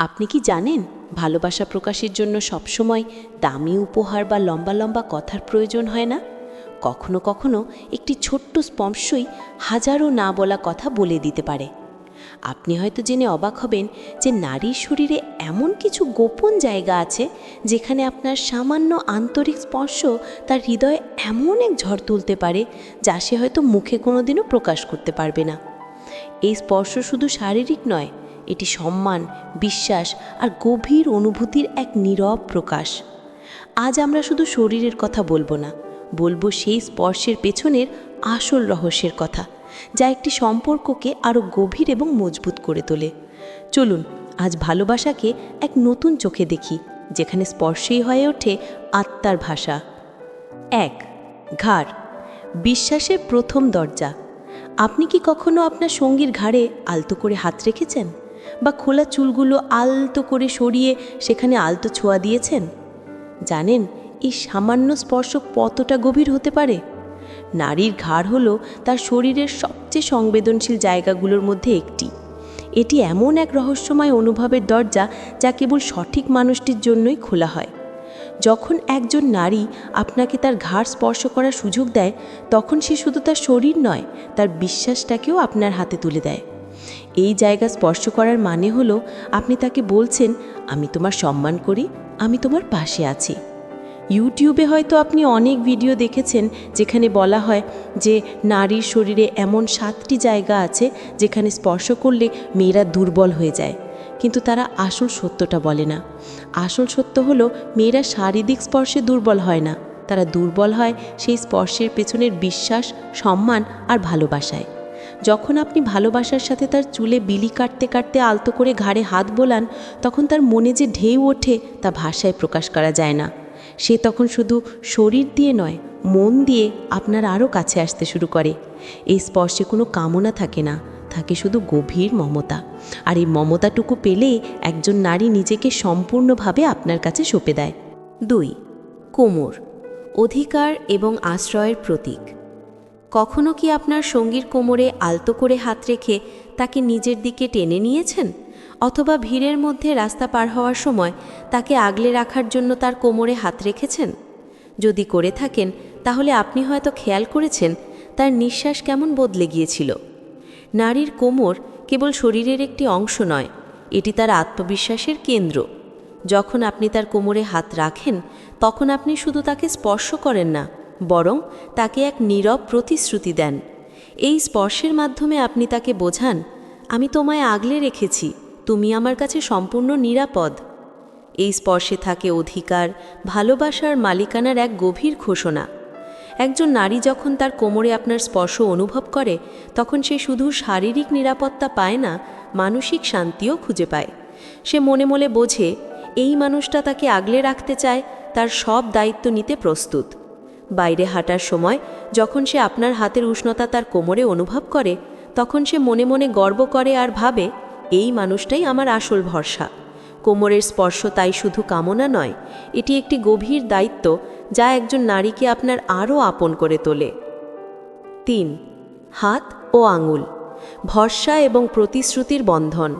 আপনি কি জানেন, ভালোবাসা প্রকাশের জন্য সবসময় দামি উপহার বা লম্বা লম্বা কথার প্রয়োজন হয় না? কখনো কখনো একটি ছোট্ট স্পর্শই হাজারো না বলা কথা বলে দিতে পারে। আপনি হয়তো জেনে অবাক হবেন যে নারীর শরীরে এমন কিছু গোপন জায়গা আছে, যেখানে আপনার সামান্য আন্তরিক স্পর্শ তার হৃদয়ে এমন এক ঝড় তুলতে পারে, যা সে হয়তো মুখে কোনোদিনও প্রকাশ করতে পারবে না। এই স্পর্শ শুধু শারীরিক নয় এটি সম্মান, বিশ্বাস আর গভীর অনুভূতির এক নীরব প্রকাশ। আজ আমরা শুধু শরীরের কথা বলব না, বলব সেই স্পর্শের পেছনের আসল রহস্যের কথা, যা একটি সম্পর্ককে আরও গভীর এবং মজবুত করে তোলে। চলুন, আজ ভালোবাসাকে এক নতুন চোখে দেখি, যেখানে স্পর্শেই হয়ে ওঠে আত্মার ভাষা। এক, ঘাড়, বিশ্বাসের প্রথম দরজা। আপনি কি কখনো আপনার সঙ্গীর ঘাড়ে আলতো করে হাত রেখেছেন? বা খোলা চুলগুলো আলতো করে সরিয়ে সেখানে আলতো ছোঁয়া দিয়েছেন? জানেন, এই সামান্য স্পর্শ কতটা গভীর হতে পারে? নারীর ঘাড় হলো তার শরীরের সবচেয়ে সংবেদনশীল জায়গাগুলোর মধ্যে একটি। এটি এমন এক রহস্যময় অনুভবের দরজা যা কেবল সঠিক মানুষটির জন্যই খোলা হয়। যখন একজন নারী আপনাকে তার ঘাড় স্পর্শ করার সুযোগ দেয়, তখন সে শুধু তার শরীর নয়, তার বিশ্বাসটাকেও আপনার হাতে তুলে দেয়। এই জায়গা স্পর্শ করার মানে হলো আপনি তাকে বলছেন, আমি তোমার সম্মান করি, আমি তোমার পাশে আছি। ইউটিউবে হয়তো আপনি অনেক ভিডিও দেখেছেন যেখানে বলা হয় যে নারীর শরীরে এমন সাতটি জায়গা আছে যেখানে স্পর্শ করলে মেয়েরা দুর্বল হয়ে যায়। কিন্তু তারা আসল সত্যটা বলে না। আসল সত্য হলো মেয়েরা শারীরিক স্পর্শে দুর্বল হয় না। তারা দুর্বল হয় সেই স্পর্শের পেছনের বিশ্বাস, সম্মান আর ভালোবাসায়। যখন আপনি ভালোবাসার সাথে তার চুলে বিলি কাটতে কাটতে আলতো করে ঘাড়ে হাত বোলান, তখন তার মনে যে ঢেউ ওঠে তা ভাষায় প্রকাশ করা যায় না। সে তখন শুধু শরীর দিয়ে নয়, মন দিয়ে আপনার আরও কাছে আসতে শুরু করে। এই স্পর্শে কোনো কামনা থাকে না, থাকে শুধু গভীর মমতা। আর এই মমতাটুকু পেলে একজন নারী নিজেকে সম্পূর্ণভাবে আপনার কাছে সঁপে দেয়। দুই, কোমর, অধিকার এবং আশ্রয়ের প্রতীক। কখনো কি আপনার সঙ্গীর কোমরে আলতো করে হাত রেখে তাকে নিজের দিকে টেনে নিয়েছেন? অথবা ভিড়ের মধ্যে রাস্তা পার হওয়ার সময় তাকে আগলে রাখার জন্য তার কোমরে হাত রেখেছেন? যদি করে থাকেন, তাহলে আপনি হয়তো খেয়াল করেছেন, তার নিঃশ্বাস কেমন বদলে গিয়েছিল। নারীর কোমর কেবল শরীরের একটি অংশ নয়, এটি তার আত্মবিশ্বাসের কেন্দ্র। যখন আপনি তার কোমরে হাত রাখেন, তখন আপনি শুধু তাকে স্পর্শ করেন না বরং তাকে এক নীরব প্রতিশ্রুতি দেন। এই স্পর্শের মাধ্যমে আপনি তাকে বোঝান, আমি তোমায় আগলে রেখেছি, তুমি আমার কাছে সম্পূর্ণ নিরাপদ। এই স্পর্শে থাকে অধিকার, ভালোবাসার মালিকানার এক গভীর ঘোষণা। একজন নারী যখন তার কোমরে আপনার স্পর্শ অনুভব করে, তখন সে শুধু শারীরিক নিরাপত্তা পায় না, মানসিক শান্তিও খুঁজে পায়। সে মনে মনে বোঝে, এই মানুষটা তাকে আগলে রাখতে চায়, তার সব দায়িত্ব নিতে প্রস্তুত। বাইরে হাঁটার সময় যখন সে আপনার হাতের উষ্ণতা তার কোমরে অনুভব করে, তখন সে মনে মনে গর্ব করে আর ভাবে, এই মানুষটাই আমার আসল ভরসা। কোমরের স্পর্শ তাই শুধু কামনা নয়, এটি একটি গভীর দায়িত্ব যা একজন নারীকে আপনার আরও আপন করে তোলে। তিন, হাত ও আঙুল, ভরসা এবং প্রতিশ্রুতির বন্ধন।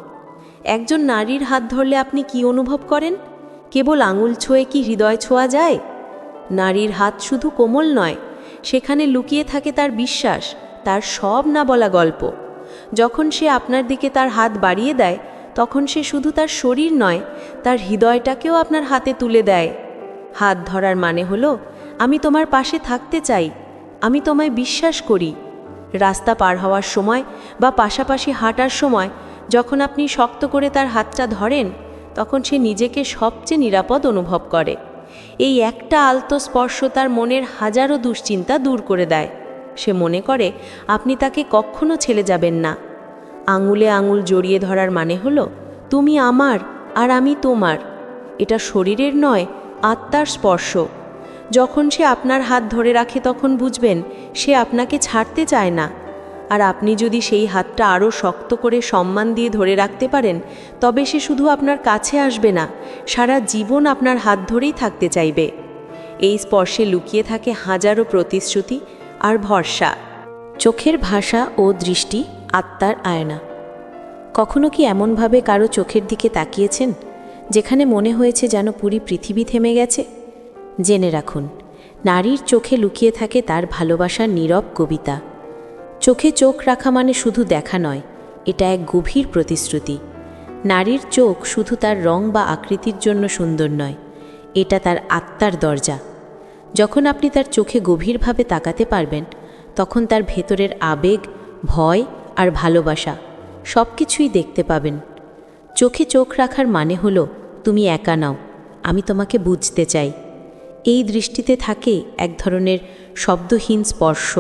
একজন নারীর হাত ধরলে আপনি কি অনুভব করেন? কেবল আঙুল ছোঁয়ে কি হৃদয় ছোঁয়া যায়? নারীর হাত শুধু কোমল নয়, সেখানে লুকিয়ে থাকে তার বিশ্বাস, তার সব না বলা গল্প। যখন সে আপনার দিকে তার হাত বাড়িয়ে দেয়, তখন সে শুধু তার শরীর নয়, তার হৃদয়টাকেও আপনার হাতে তুলে দেয়। হাত ধরার মানে হলো, আমি তোমার পাশে থাকতে চাই, আমি তোমায় বিশ্বাস করি। রাস্তা পার হওয়ার সময় বা পাশাপাশি হাঁটার সময়, যখন আপনি শক্ত করে তার হাতটা ধরেন, তখন সে নিজেকে সবচেয়ে নিরাপদ অনুভব করে। এই একটা আলতো স্পর্শ তার মনের হাজারো দুশ্চিন্তা দূর করে দেয়। সে মনে করে, আপনি তাকে কখনো ছেড়ে যাবেন না। আঙুলে আঙুল জড়িয়ে ধরার মানে হলো, তুমি আমার আর আমি তোমার। এটা শরীরের নয়, আত্মার স্পর্শ। যখন সে আপনার হাত ধরে রাখে তখন বুঝবেন, সে আপনাকে ছাড়তে চায় না। আর আপনি যদি সেই হাতটা আরও শক্ত করে সম্মান দিয়ে ধরে রাখতে পারেন, তবে সে শুধু আপনার কাছে আসবে না, সারা জীবন আপনার হাত ধরেই থাকতে চাইবে। এই স্পর্শে লুকিয়ে থাকে হাজারো প্রতিশ্রুতি আর ভরসা। চোখের ভাষা ও দৃষ্টি আত্মার আয়না। কখনো কি এমনভাবে কারও চোখের দিকে তাকিয়েছেন, যেখানে মনে হয়েছে যেন পুরি পৃথিবী থেমে গেছে? জেনে রাখুন, নারীর চোখে লুকিয়ে থাকে তার ভালোবাসার নীরব কবিতা। চোখে চোখ রাখা মানে শুধু দেখা নয়, এটা এক গভীর প্রতিশ্রুতি। নারীর চোখ শুধু তার রং বা আকৃতির জন্য সুন্দর নয়, এটা তার আত্মার দরজা। যখন আপনি তার চোখে গভীরভাবে তাকাতে পারবেন, তখন তার ভেতরের আবেগ, ভয় আর ভালোবাসা সব কিছুই দেখতে পাবেন। চোখে চোখ রাখার মানে হলো, তুমি একা নাও, আমি তোমাকে বুঝতে চাই। এই দৃষ্টিতে থাকে এক ধরনের শব্দহীন স্পর্শ।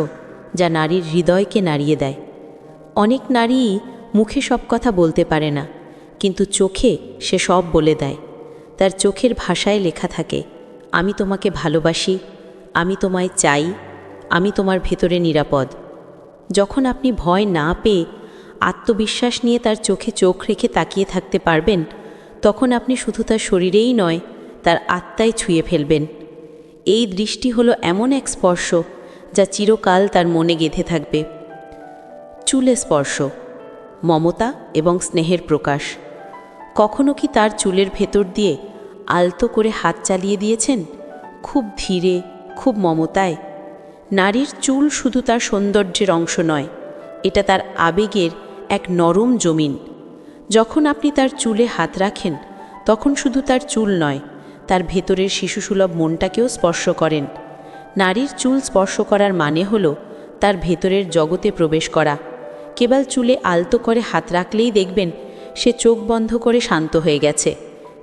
যা নারীর হৃদয়কে নাড়িয়ে দেয়। অনেক নারীই মুখে সব কথা বলতে পারে না, কিন্তু চোখে সে সব বলে দেয়। তার চোখের ভাষায় লেখা থাকে, আমি তোমাকে ভালোবাসি, আমি তোমায় চাই, আমি তোমার ভেতরে নিরাপদ। যখন আপনি ভয় না পেয়ে আত্মবিশ্বাস নিয়ে তার চোখে চোখ রেখে তাকিয়ে থাকতে পারবেন, তখন আপনি শুধু তার শরীরেই নয়, তার আত্মায় ছুঁয়ে ফেলবেন। এই দৃষ্টি হলো এমন এক স্পর্শ যা চিরকাল তার মনে গেঁথে থাকবে। চুলে স্পর্শ, মমতা এবং স্নেহের প্রকাশ। কখনো কি তার চুলের ভেতর দিয়ে আলতো করে হাত চালিয়ে দিয়েছেন? খুব ধীরে, খুব মমতায়। নারীর চুল শুধু তার সৌন্দর্যের অংশ নয়, এটা তার আবেগের এক নরম জমিন। যখন আপনি তার চুলে হাত রাখেন, তখন শুধু তার চুল নয়, তার ভেতরের শিশুসুলভ মনটাকেও স্পর্শ করেন। নারীর চুল স্পর্শ করার মানে হল তার ভেতরের জগতে প্রবেশ করা। কেবল চুলে আলতো করে হাত রাখলেই দেখবেন সে চোখ বন্ধ করে শান্ত হয়ে গেছে।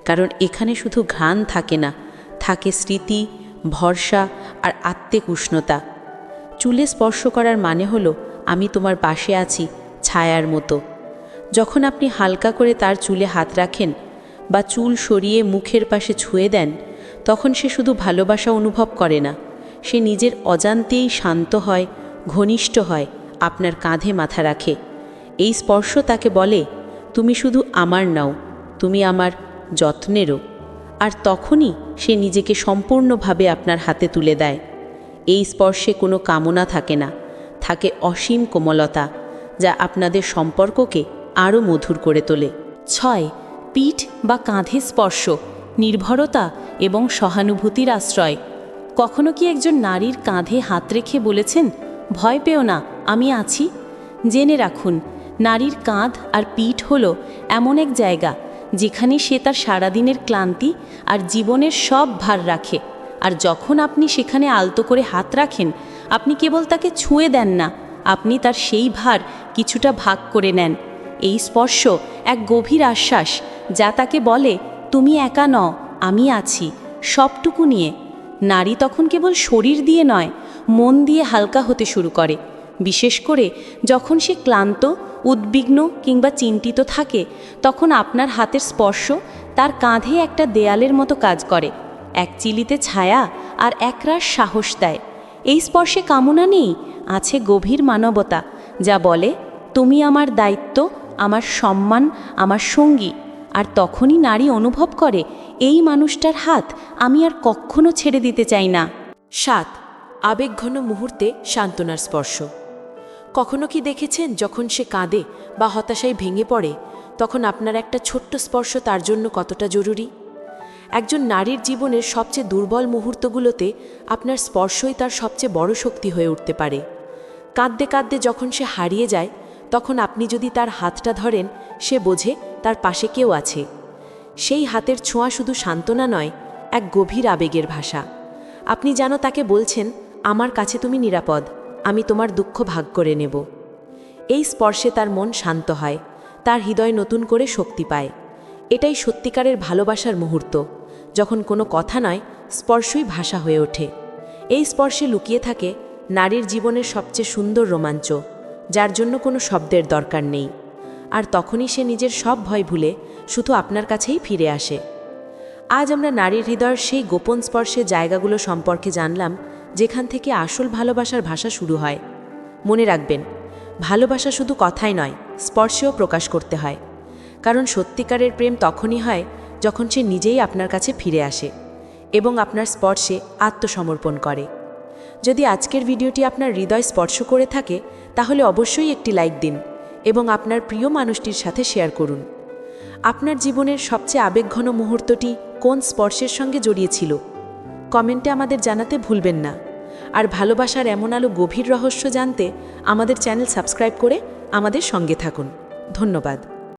কারণ এখানে শুধু ঘ্রাণ থাকে না, থাকে স্মৃতি, ভরসা আর আত্মিক উষ্ণতা। চুলে স্পর্শ করার মানে হলো আমি তোমার পাশে আছি, ছায়ার মতো। যখন আপনি হালকা করে তার চুলে হাত রাখেন বা চুল সরিয়ে মুখের পাশে ছুঁয়ে দেন, তখন সে শুধু ভালোবাসা অনুভব করে না। সে নিজের অজান্তেই শান্ত হয়, ঘনিষ্ঠ হয়, আপনার কাঁধে মাথা রাখে। এই স্পর্শ তাকে বলে, তুমি শুধু আমার নাও, তুমি আমার যত্নেরও। আর তখনই সে নিজেকে সম্পূর্ণভাবে আপনার হাতে তুলে দেয়। এই স্পর্শে কোনো কামনা থাকে না, থাকে অসীম কোমলতা, যা আপনাদের সম্পর্ককে আরও মধুর করে তোলে। ছয়, পিঠ বা কাঁধে স্পর্শ, নির্ভরতা এবং সহানুভূতির আশ্রয়। কখনো কি একজন নারীর কাঁধে হাত রেখে বলেছেন, ভয় পেও না, আমি আছি জেনে রাখুন, নারীর কাঁধ আর পিঠ হল এমন এক জায়গা, যেখানে সে তার সারাদিনের ক্লান্তি আর জীবনের সব ভার রাখে। আর যখন আপনি সেখানে আলতো করে হাত রাখেন, আপনি কেবল তাকে ছুঁয়ে দেন না, আপনি তার সেই ভার কিছুটা ভাগ করে নেন। এই স্পর্শ এক গভীর আশ্বাস, যা তাকে বলে, তুমি একা নও, আমি আছি, সবটুকু নিয়ে। নারী তখন কেবল শরীর দিয়ে নয়, মন দিয়ে হালকা হতে শুরু করে। বিশেষ করে যখন সে ক্লান্ত, উদ্বিগ্ন কিংবা চিন্তিত থাকে, তখন আপনার হাতের স্পর্শ তার কাঁধে একটা দেয়ালের মতো কাজ করে। এক চিলিতে ছায়া আর একরাশ সাহস দেয়। এই স্পর্শে কামনা নেই, আছে গভীর মানবতা, যা বলে, তুমি আমার দায়িত্ব, আমার সম্মান, আমার সঙ্গী। আর তখনই নারী অনুভব করে এই মানুষটার হাত আমি আর কখনো ছেড়ে দিতে চাই না। সাত আবেগঘন মুহূর্তে সান্ত্বনার স্পর্শ। কখনো কি দেখেছেন যখন সে কাঁদে বা হতাশায় ভেঙে পড়ে, তখন আপনার একটা ছোট্ট স্পর্শ তার জন্য কতটা জরুরি? একজন নারীর জীবনের সবচেয়ে দুর্বল মুহূর্তগুলোতে আপনার স্পর্শই তার সবচেয়ে বড় শক্তি হয়ে উঠতে পারে। কাঁদতে কাঁদতে যখন সে হারিয়ে যায়, তখন আপনি যদি তার হাতটা ধরেন, সে বোঝে তার পাশে কেউ আছে। সেই হাতের ছোঁয়া শুধু সান্ত্বনা নয়, এক গভীর আবেগের ভাষা। আপনি যেন তাকে বলছেন, আমার কাছে তুমি নিরাপদ, আমি তোমার দুঃখ ভাগ করে নেব। এই স্পর্শে তার মন শান্ত হয়, তার হৃদয় নতুন করে শক্তি পায়। এটাই সত্যিকারের ভালোবাসার মুহূর্ত, যখন কোনো কথা নয়, স্পর্শই ভাষা হয়ে ওঠে। এই স্পর্শে লুকিয়ে থাকে নারীর জীবনের সবচেয়ে সুন্দর রোমাঞ্চ, যার জন্য কোনো শব্দের দরকার নেই। আর তখনই সে নিজের সব ভয় ভুলে শুধু আপনার কাছেই ফিরে আসে। আজ আমরা নারীর হৃদয়ের সেই গোপন স্পর্শের জায়গাগুলো সম্পর্কে জানলাম, যেখান থেকে আসল ভালোবাসার ভাষা শুরু হয়। মনে রাখবেন, ভালোবাসা শুধু কথাই নয়, স্পর্শেও প্রকাশ করতে হয়। কারণ সত্যিকারের প্রেম তখনই হয় যখন সে নিজেই আপনার কাছে ফিরে আসে এবং আপনার স্পর্শে আত্মসমর্পণ করে। যদি আজকের ভিডিওটি আপনার হৃদয় স্পর্শ করে থাকে, তাহলে অবশ্যই একটি লাইক দিন এবং আপনার প্রিয় মানুষটির সাথে শেয়ার করুন। আপনার জীবনের সবচেয়ে আবেগঘন মুহূর্তটি কোন স্পর্শের সঙ্গে জড়িয়েছিল? কমেন্টে আমাদের জানাতে ভুলবেন না। আর ভালোবাসার এমন আলো গভীর রহস্য জানতে আমাদের চ্যানেল সাবস্ক্রাইব করে আমাদের সঙ্গে থাকুন। ধন্যবাদ।